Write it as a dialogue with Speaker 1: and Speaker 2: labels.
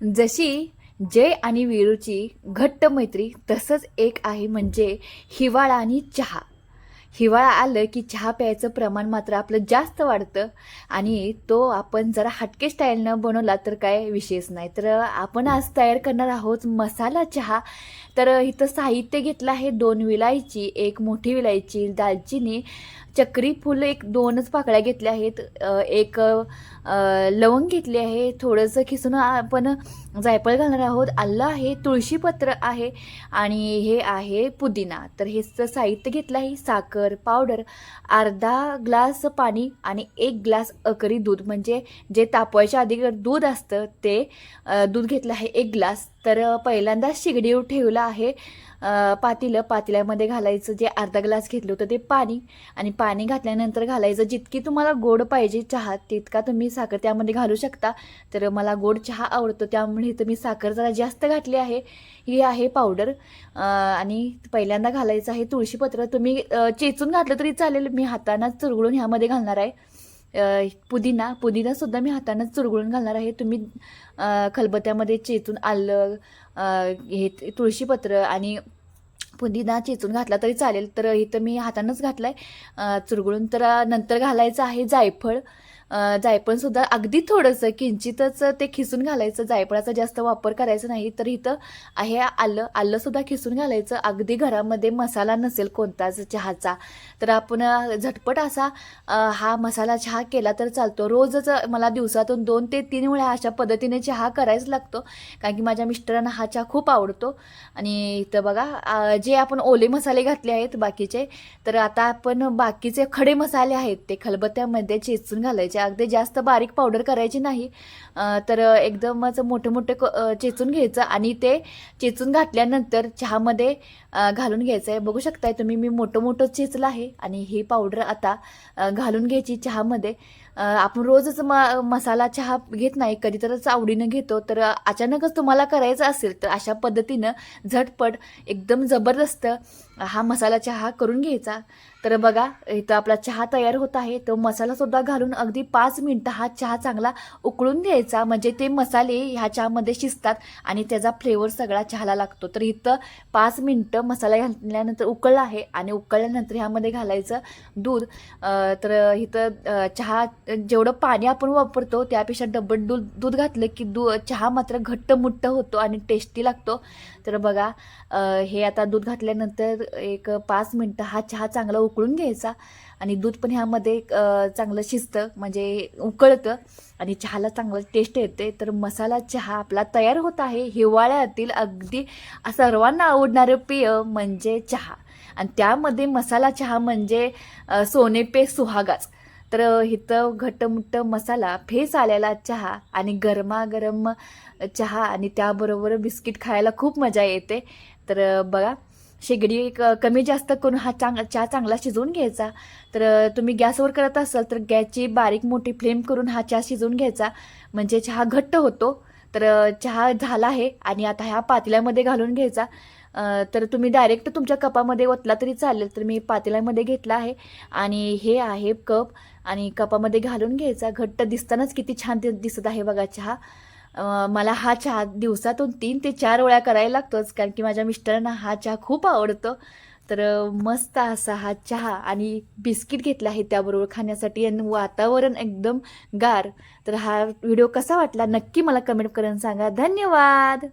Speaker 1: जशी जय आणि वीरूची घट्ट मैत्री तसंच एक आहे म्हणजे हिवाळा आणि चहा. हिवाळा आलं की चहा प्यायचं प्रमाण मात्र आपलं जास्त वाढतं. आणि तो आपण जरा हटके स्टाईलनं बनवला तर काय विशेष नाही. तर आपण आज तयार करणार आहोत मसाला चहा. तर इथं साहित्य घेतलं आहे दोन विलायची एक मोठी विलायची दालचिनी चक्री फुल एक दोनच पाकळ्या घेतल्या आहेत. एक लवंग घेतली आहे. थोडंसं खिसून आपण जायफळ घालणार आहोत. आलं आहे तुळशीपत्र आहे आणि हे आहे पुदिना. तर हे साहित्य घेतलं आहे साखर पावडर अर्धा ग्लास पाणी आणि एक ग्लास अकरी दूध. म्हणजे जे तापवायच्या आधी दूध असतं ते दूध घेतलं आहे एक ग्लास तर पहिल्यांदाच पहिल्यांदा शिगडीवर ठेवलं आहे. पातेलं पातेल्यामध्ये घालायचं जे अर्धा ग्लास घेतलं होतं ते पाणी. आणि पाणी घातल्यानंतर घालायचं जितकी तुम्हाला गोड पाहिजे चहा तितका तुम्ही साखर त्यामध्ये घालू शकता. तर मला गोड चहा आवडतो त्यामुळे इथं मी साखर जरा जास्त घातली आहे. ही आहे पावडर. आणि पहिल्यांदा घालायचं आहे तुळशीपत्र. तुम्ही चेचून घातलं तरी चालेल. मी हातानं चुरगळून ह्यामध्ये घालणार आहे. पुदिना पुदिनासुद्धा मी हातानंच चुरगळून घालणार आहे. तुम्ही खलबत्यामध्ये खलबत्त्यामध्ये चेचून आलं हे तुळशीपत्र आणि पुदिना चेचून घातला तरी चालेल. तर इथं मी हातानंच घातला आहे चुरगळून तर नंतर घालायचं आहे जायफळ. जायपण जायफळसुद्धा अगदी थोडंसं किंचितच ते खिसून घालायचं. जायफळाचा जास्त वापर करायचा नाही तर इथं आहे आलं आलंसुद्धा खिसून घालायचं. अगदी घरामध्ये मसाला नसेल कोणताच चहाचा. तर आपण झटपट असा हा मसाला चहा केला तर चालतो. रोजच मला दिवसातून दोन ते तीन वेळा अशा पद्धतीने चहा करायच लागतो. कारण की माझ्या मिस्टरांना हा चहा खूप आवडतो. आणि इथं बघा जे आपण ओले मसाले घातले आहेत बाकीचे तर आता आपण बाकीचे खडे मसाले आहेत ते खलबत्त्यामध्ये चेचून घालायचे. अगदी जास्त बारीक पावडर करायची नाही. तर तर एकदमच मोठे मोठे क- चेचून घ्यायचं आणि ते चेचून घातल्यानंतर चहामध्ये घालून घ्यायचं आहे बघू शकताय तुम्ही मी मोठं मोठं चेचलं आहे आणि ही पावडर आता घालून घ्यायची चहामध्ये. आपण रोजच म मसाला चहा घेत नाही. कधी तरच आवडीनं घेतो. तर अचानकच तुम्हाला करायचं असेल तर अशा पद्धतीनं झटपट एकदम जबरदस्त हा मसाला चहा करून घ्यायचा. तर बघा इथं आपला चहा तयार होत आहे. तो मसालासुद्धा घालून अगदी पाच मिनटं हा चहा चांगला उकळून द्यायचा म्हणजे ते मसाले ह्या चहामध्ये शिजतात आणि त्याचा फ्लेवर सगळा चहाला लागतो. तर इथं पाच मिनटं मसाला घातल्यानंतर उकळला आहे आणि उकळल्यानंतर ह्यामध्ये घालायचं दूध. तर इथं चहा जेवढं पाणी आपण वापरतो त्यापेक्षा डबल दूध दूध घातलं की दू चहा मात्र घट्ट मुट्ट होतो आणि टेस्टी लागतो. तर बघा हे आता दूध घातल्यानंतर एक पाच मिनटं हा चहा चांगला उकळून घ्यायचा. आणि दूध पण ह्यामध्ये चांगलं शिजतं म्हणजे उकळतं. आणि चहाला चांगलं टेस्ट येते. तर मसाला चहा आपला तयार होत आहे. हिवाळ्यातील अगदी सर्वांना आवडणारं पेय म्हणजे चहा. आणि त्यामध्ये मसाला चहा म्हणजे सोने पे सुहागाच. तर इथं घट्टमुट्ट मसाला फेस आलेला चहा आणि गरमागरम चहा आणि त्याबरोबर बिस्किट खायला खूप मजा येते. तर बघा शेगडी कमी जास्त करून हा चांग चहा चांगला शिजवून घ्यायचा. तर तुम्ही गॅसवर करत असाल तर गॅसची बारीक मोठी फ्लेम करून हा चहा शिजवून घ्यायचा. म्हणजे चहा घट्ट होतो. तर चहा झाला आहे आणि आता ह्या पातेल्यामध्ये घालून घ्यायचा. तर तुम्ही डायरेक्ट तुमच्या कपामध्ये ओतला तरी चालेल. तर मी पातेल्यामध्ये घेतला आहे आणि हे आहे कप आणि कपामध्ये घालून घ्यायचा. घट्ट दिसतानाच किती छान दि- दिसत आहे बघा चहा. मला हा चहा दिवसातून तीन ते चार वेळा करायला लागतोच कारण की माझ्या मिस्टरांना हा चहा खूप आवडतो. तर मस्त असा हा चहा आणि बिस्किट घेतला आहे त्याबरोबर खाण्यासाठी आणि वातावरण एकदम गार. तर हा व्हिडिओ कसा वाटला नक्की मला कमेंट करून सांगा. धन्यवाद!